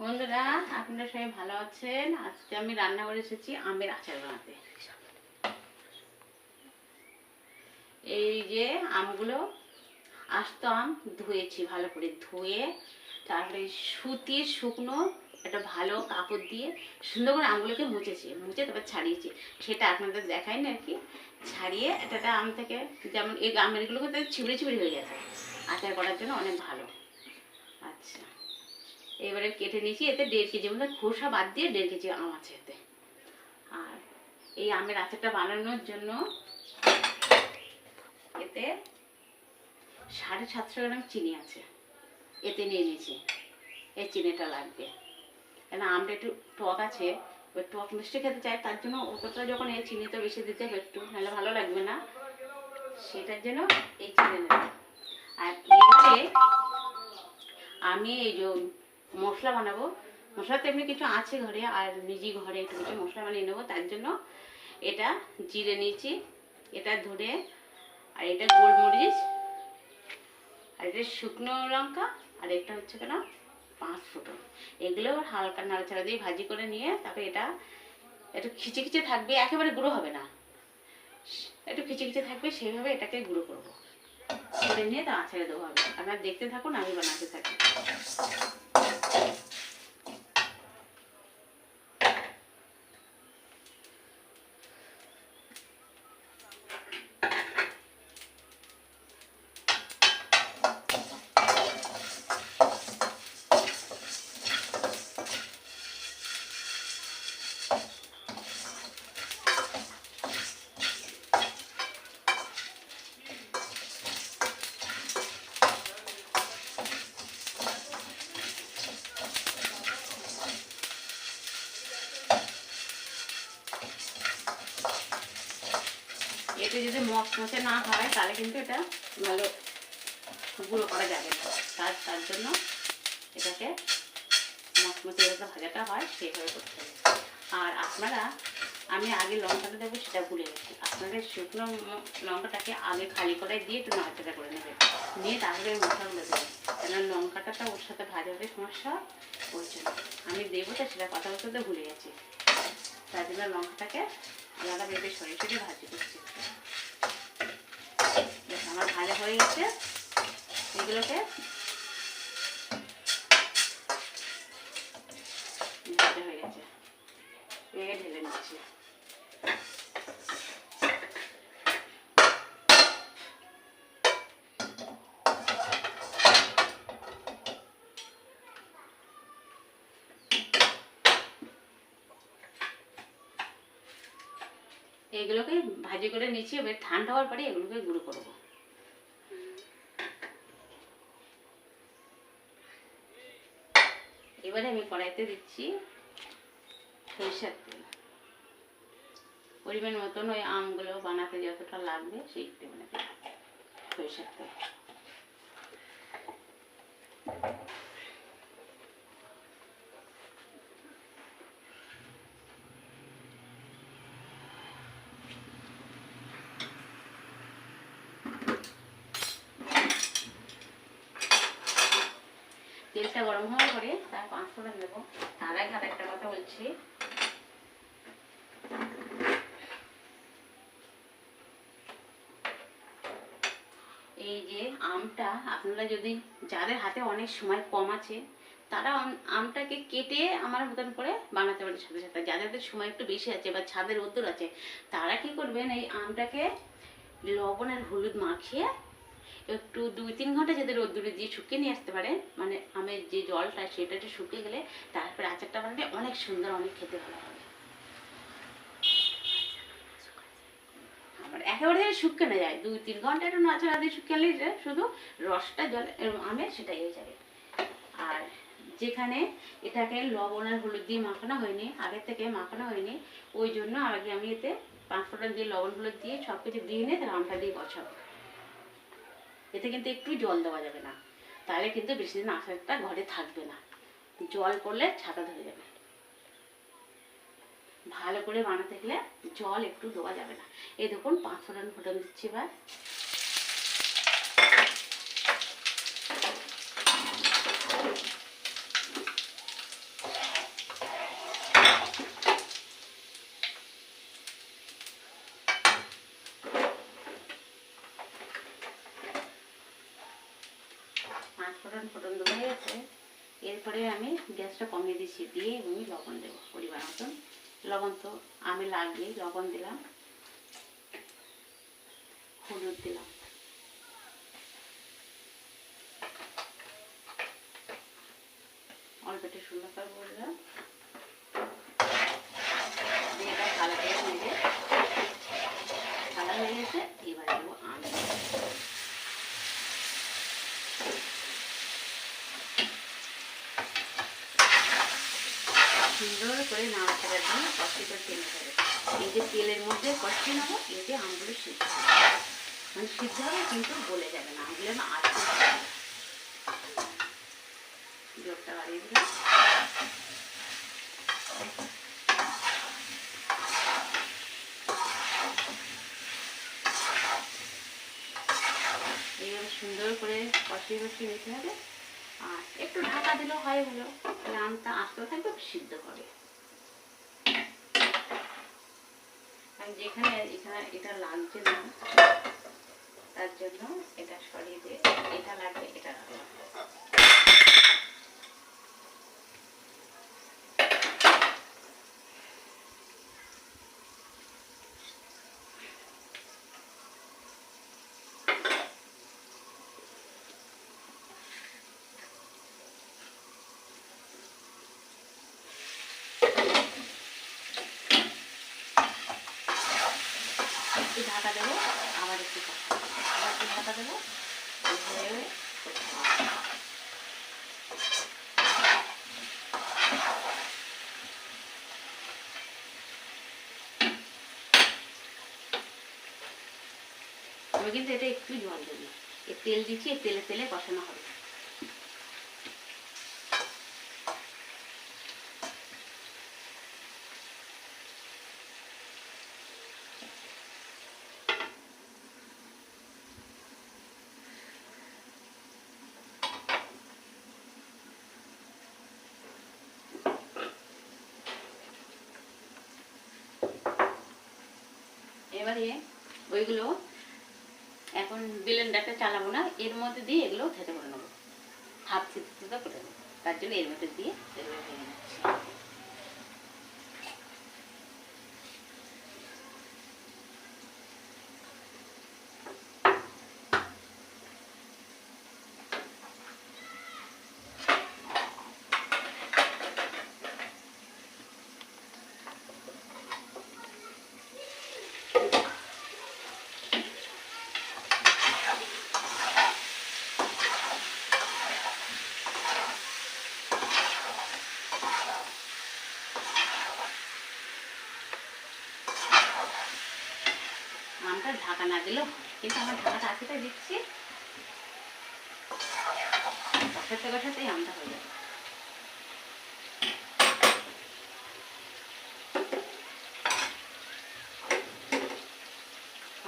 বন্ধুরা, আপনারা সবাই ভালো আছেন? আজকে আমি রান্না করে এসেছি আমের আচার বানাতে। এই যে আমগুলো, আস্ত আম ধুয়েছি ভালো করে ধুয়ে, তারপরে সুতির শুকনো একটা ভালো কাপড় দিয়ে সুন্দর করে আমগুলোকে মুছেছি, মুছে তারপর ছাড়িয়েছি। সেটা আপনাদের দেখাই না আর কি। ছাড়িয়ে একটা আম থেকে, যেমন এই আমেরগুলোকে ছিবড়ে ছিবড়ে হয়ে গেছে। আচার করার জন্য অনেক ভালো। এবারে কেটে নিয়েছি, এতে দেড় কেজি মতো খোসা বাদ দিয়ে দেড় কেজি আম আছে এতে। আর এই আমের আচারটা বানানোর জন্য এতে সাড়ে সাতশো গ্রাম চিনি আছে। এতে নিয়ে নিয়েছি, এই চিনিটা লাগবে। কেন আমটা একটু টক আছে, ওই টক মিষ্টি খেতে চাই তার জন্য অতটা যখন এই চিনিটা বেশি দিতে হবে একটু, নাহলে ভালো লাগবে না। সেটার জন্য এই চিনি নেব আর এবারে আমি এই যে মশলা বানাবো। মশলা তো এমনি কিছু আছে ঘরে, আর নিজে ঘরে একটু কিছু মশলা বানিয়ে নেব, তার জন্য এটা জিরে নিয়েছি, এটা ধরে আর এটা গোলমরিচ, আর এটা শুকনো লঙ্কা, আর এটা হচ্ছে কেন পাঁচ ফোটন এগুলো হালকা নাড়াচাড়া দিয়ে ভাজি করে নিয়ে তারপরে এটা একটু খিচে খিচে থাকবে, একেবারে গুঁড়ো হবে না। একটু খিচে খিচে থাকবে, সেইভাবে এটাকে গুঁড়ো করব। করে নিয়ে তা আচারে দেবো আমি আপনার দেখতে থাকুন আমি বানাতে থাকি। এতে যদি মচমচে না হয়, তাহলে কিন্তু এটা ভালো গুঁড়ো করা যাবে তার তার জন্য এটাকে মচমচে যাতে ভাজাটা হয়, সেইভাবে করতে হবে। আর আপনারা, আমি আগে লঙ্কাটা দেবো, সেটা ভুলে গেছি। আপনাদের শুকনো লঙ্কাটাকে আগে খালি করে দিয়ে একটু নাড়াচাড়া করে নেবে। নিয়ে তারপরে ওই মশলাগুলো দেবে। কেন লঙ্কাটা তো ওর সাথে ভাজা হবে সমস্যা ওই জন্য। আমি দেবো তো, সেটা কথা বলতে তো ভুলে গেছি। তার জন্য লঙ্কাটাকে আলাদা ভেবে সরিয়ে সরিয়ে ভাজি করছি। আমার ভাজা হয়ে গেছে। এগুলোকে হয়ে গেছে। এগুলোকে ভাজি করে নিচ্ছি। এবার ঠান্ডা হওয়ার পরে এগুলোকে গুঁড়ো করব। এবারে আমি কড়াইতে দিচ্ছি সরিষার তেল। পরিমাণ মতন ওই আমগুলো বানাতে যতটা লাগবে সেই পরিমাণে সরিষার তেল। হওয়ার পরে তার পাঁচ ফোড়ন দেবো তার আগে একটা কথা বলছি। এই যে আমটা, আপনারা যদি, যাদের হাতে অনেক সময় কম আছে, তারা আম- আমটাকে কেটে আমার মতন করে বানাতে পারে সাথে সাথে। যাদের সময় একটু বেশি আছে বা ছাদের রোদ্দুর আছে, তারা কি করবেন, এই আমটাকে লবণ আর হলুদ মাখিয়ে একটু দুই, তিন ঘণ্টা যাতে রোদ্দুরে দিয়ে শুকিয়ে নিয়ে আসতে পারে মানে আমের যে জলটা সেটা একটু শুকিয়ে গেলে তারপরে আচারটা বানালে অনেক সুন্দর, অনেক খেতে ভালো হবে। একেবারে শুকিয়ে না যায়। দুই, তিন ঘণ্টা একটু নাচড়া দিয়ে শুকিয়ে নিলে যে শুধু রসটা, জল আমের সেটাই হয়ে যাবে। আর যেখানে এটাকে লবণ আর হলুদ দিয়ে মাখানো হয়নি, আগের থেকে মাখানো হয়নি, ওই জন্য আগে আমি এতে পাঁচ ফোড়ন দিয়ে লবণ, হলুদ দিয়ে সব কিছু দিয়ে নিয়ে তাহলে আমটা দিয়ে বসাবো। এতে কিন্তু একটু জল দেওয়া যাবে না। তাহলে কিন্তু বেশি দিন আচারটা ঘরে থাকবে না। জল করলে ছাতা ধরে যাবে। ভালো করে বানাতে গেলে জল একটু দেওয়া যাবে না। এই দেখুন পাঁচ ফোড়ন ফোটন দিচ্ছি এবার ফোটন ফোটন দেওয়া হয়ে গেছে এরপরে আমি দিচ্ছি দিয়ে আমি লবণ দেবো পরিমাণ মতন। লবণ তো আমি লাগিয়ে লবণ দিলাম, হলুদ দিলাম। অল্পটা সুন্দর বললাম দিয়ে এটা ভালো করে নেবে ভালো হয়ে গেছে এবার দেবো আম সুন্দর করে নাড়াচাড়া দিয়ে কষি করে তেলে যাবে এই যে তেলের মধ্যে কষি নেব এতে আমগুলো সিদ্ধ মানে সিদ্ধ হবে কিন্তু গলে যাবে না আমগুলো না আটকে জোরটা বাড়িয়ে দিলাম। এইভাবে সুন্দর করে কষিয়ে কষিয়ে নিতে হবে। আর একটু ঢাকা দিলেও হয় হলো আমটা আস্তে থাকবে, সিদ্ধ হবে। আমি যেখানে এখানে এটা লাগছে না। তার জন্য এটা সরিয়ে দিয়ে এটা লাগবে এটা লাগবে। ঢাকা দেবো, আবার একটু একটু ঢাকা দেবো কিন্তু এটা একটু জল দেবে। তেল দিচ্ছি তেলে তেলে কষানো হবে। এবারে ওইগুলো এখন ব্লেন্ডারটা চালাবো না, এর মধ্যে দিয়ে এগুলো থেতে করে নেব। হাফ সিদ্ধ করে নেব, তার জন্য এর মধ্যে দিয়ে এগুলো ভেঙে নিচ্ছি। আমটা ঢাকা না দিলেও কিন্তু আমার ঢাকাটা তাই দিচ্ছি। কষাতে কষাতেই আমটা হয়ে যাবে।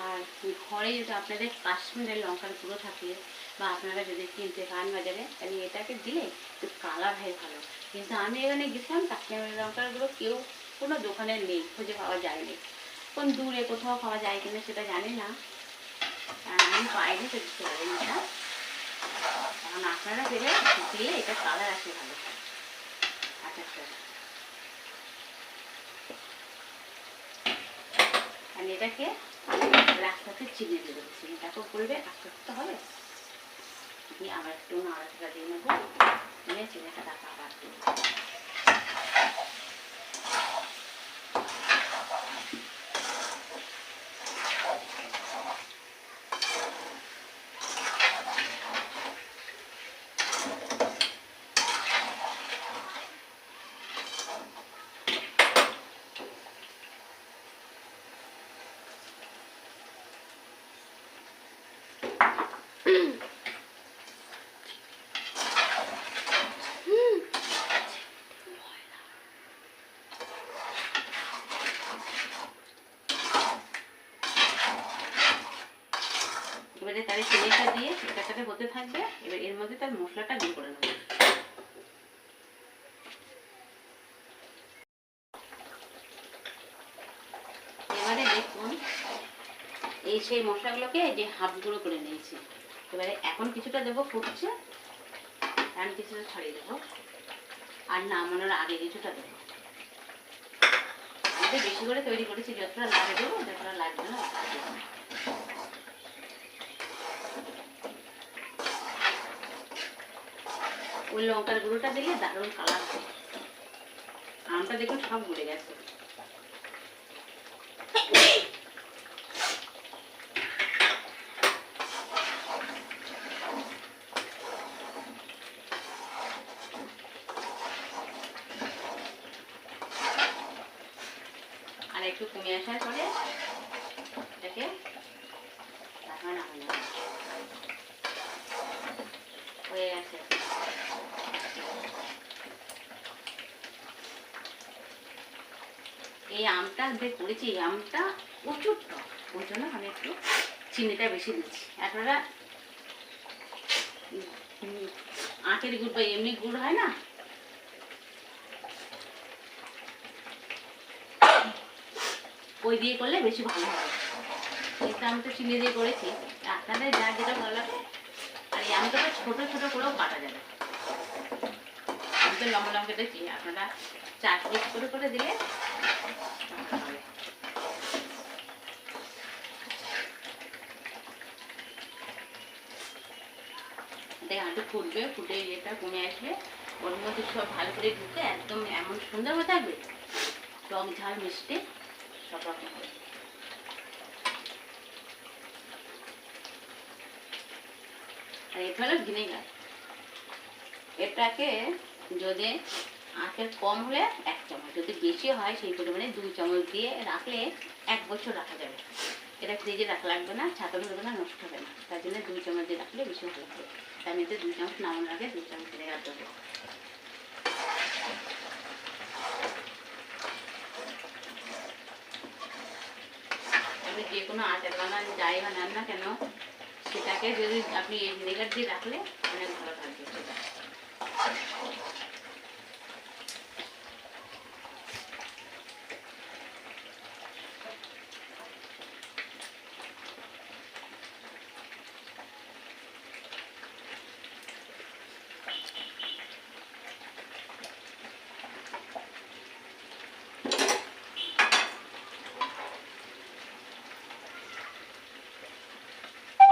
আর ঘরে যদি আপনাদের কাশ্মীরের লঙ্কার গুঁড়ো থাকে, বা আপনারা যদি কিনতে পান বাজারে, তাহলে এটাকে দিলে একটু কালার হয় ভালো। কিন্তু আমি এখানে গেছিলাম কাশ্মীরের লঙ্কার গুঁড়ো, কেউ কোনো দোকানে নেই, খুঁজে পাওয়া যায়নি। কোন দূরে কোথাও পাওয়া যায় কিনা সেটা জানি না। আমি বাইরে দিতে পারিনি এটা কারণ আপনারা পেলে দিলে এটা কালার আসে ভালো আচ্ছা আচ্ছা। আর এটাকে আস্তে চিনে দেবো। চিনিটাকেও করবে আস্তে আস্তে হবে। দিয়ে আবার একটু নাড়াচাড়া দিয়ে নেব। নিয়ে চিনিটা টাকা আবার দেবো এবারে চিনিটা দিয়ে এটা সাথে হতে থাকবে। এবার এর মধ্যে তার মশলাটা গুঁড়ো করে নেব। এবারে দেখুন, এই সেই মশলাগুলোকে এই যে হাফ গুঁড়ো করে নিয়েছি। এবারে এখন কিছুটা দেবো ফুটছে, আমি কিছুটা ছড়িয়ে দেবো। আর নামানোর আগে কিছুটা দেবো। বেশি করে তৈরি করেছি, যতটা লাগে দেবো যতটা লাগবে না অতটা দেবো না। ওই লঙ্কার গুঁড়োটা দিলে দারুণ কালার আমটা দেখুন সব গুলে গেছে। আর একটু কমে আসার পরে এটাকে তারপর নামানো হবে। হয়ে গেছে এই আমটা যে করেছি, এই আমটা প্রচুর টক। ওই জন্য আমি একটু চিনিটা বেশি দিচ্ছি। আপনারা আখের গুড় বা এমনি গুড় হয় না? ওই দিয়ে করলে বেশি ভালো হবে এটা আমি তো চিনি দিয়ে করেছি। আপনাদের যা যেটা ভালো লাগে। আর এই আমটা তো ছোটো ছোটো করেও কাটা যাবে। আমি তো লম্বা লম্বা কেটেছি আপনারা চার পিস করে করে দিলে ভালো হবে। ফুটবে, ফুটে ইয়েটা কমে আসবে ওর মধ্যে সব ভালো করে ঢুকে একদম এমন সুন্দর হয়ে থাকবে, টক ঝাল, মিষ্টি, সব রকম আর এটা হলো ভিনেগার এটাকে যদি আঁচের কম হলে এক চামচ। যদি বেশি হয়, সেই পরিমাণে দুই চামচ দিয়ে রাখলে এক বছর রাখা যাবে। এটা ফ্রিজে রাখা লাগবে না ছাতানো হবে না, নষ্ট হবে না। তার জন্য দুই চামচ দিয়ে রাখলে বেশি ভালো হবে। তার মধ্যে দুই চামচ নামানোর আগে দুই চামচ ভিনেগার দেবো আপনি যে কোনো আচার বানান, যাই বানান না কেন, সেটাকে যদি আপনি ভিনেগার দিয়ে রাখলে অনেক ভালো থাকবে সেটা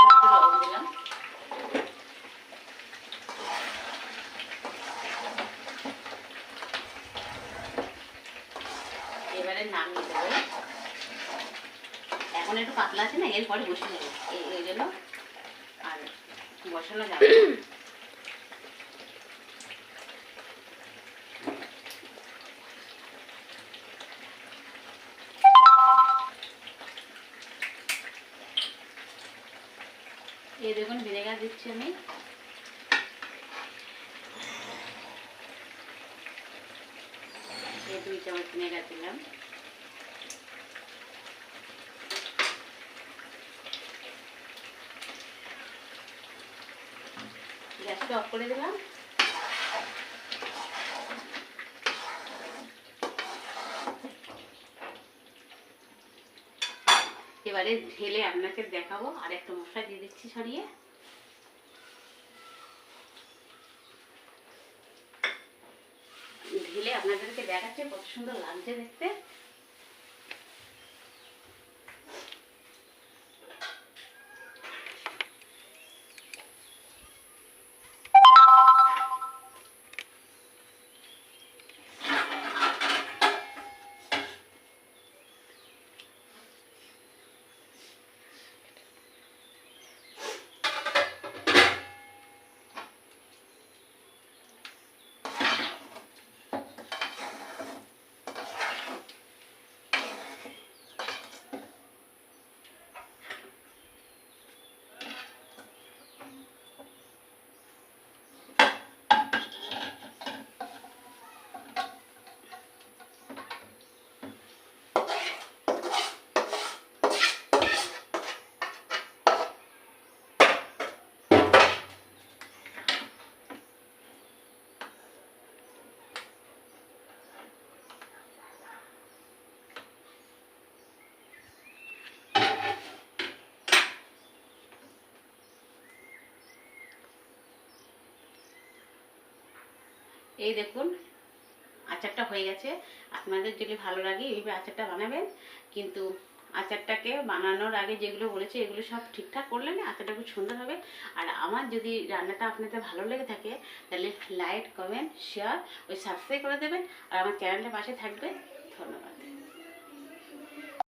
একটু লবণ দিলাম এবারে নামিয়ে দেবো। এখন একটু পাতলা আছে না, এরপরে বসে নেব এই জন্য আর বসানো যাবে। এই দেখুন, ভিনেগার দিচ্ছি আমি। এই দুই চামচ ভিনেগার দিলাম। গ্যাসটা অফ করে দিলাম। এবারে ঢেলে আপনাকে দেখাবো, আর একটা মশলা দিয়ে দিচ্ছি ছড়িয়ে। ঢেলে আপনাদেরকে দেখাচ্ছে, কত সুন্দর লাগছে দেখতে। এই দেখুন, আচারটা হয়ে গেছে। আপনাদের যদি ভালো লাগে এইভাবে আচারটা বানাবেন, কিন্তু আচারটাকে বানানোর আগে যেগুলো বলেছে, এগুলো সব ঠিকঠাক করলে না আচারটা খুব সুন্দর হবে। আর আমার যদি রান্নাটা আপনাদের ভালো লেগে থাকে, তাহলে লাইক, কমেন্ট শেয়ার ওই সাবস্ক্রাইব করে দেবেন। আর আমার চ্যানেলটা পাশে থাকবে ধন্যবাদ।